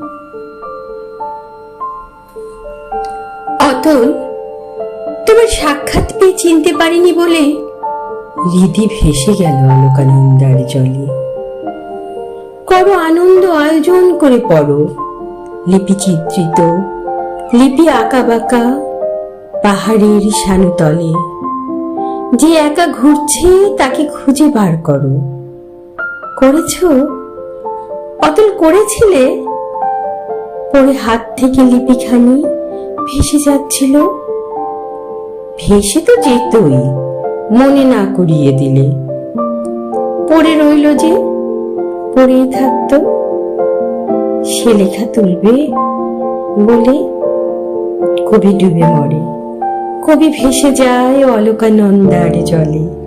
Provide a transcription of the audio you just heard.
অতল তোমার সাক্ষাৎ পেয়ে চিনতে পারিনি বলে? হৃদি ভেসে গেল অলোকানন্দার জলে। করো আনন্দ আয়োজন করে পড়ো। লিপি চিত্রিত লিপি আঁকা বাঁকা পাহাড়ের শানুতলে। যে একা ঘুরছে তাকে খুঁজে বার করো। করেছ? অতল করেছিলে? পরে হাত থেকে লিপিখানি ভেসে যাচ্ছিল। ভেসে তো যেতই মনে না করিয়ে দিলে। পড়ে রইল যে পড়েই থাকতো। সে লেখা তুলবে বলে কবি ডুবে মরে। কবি ভেসে যায় অলোকানন্দার জলে।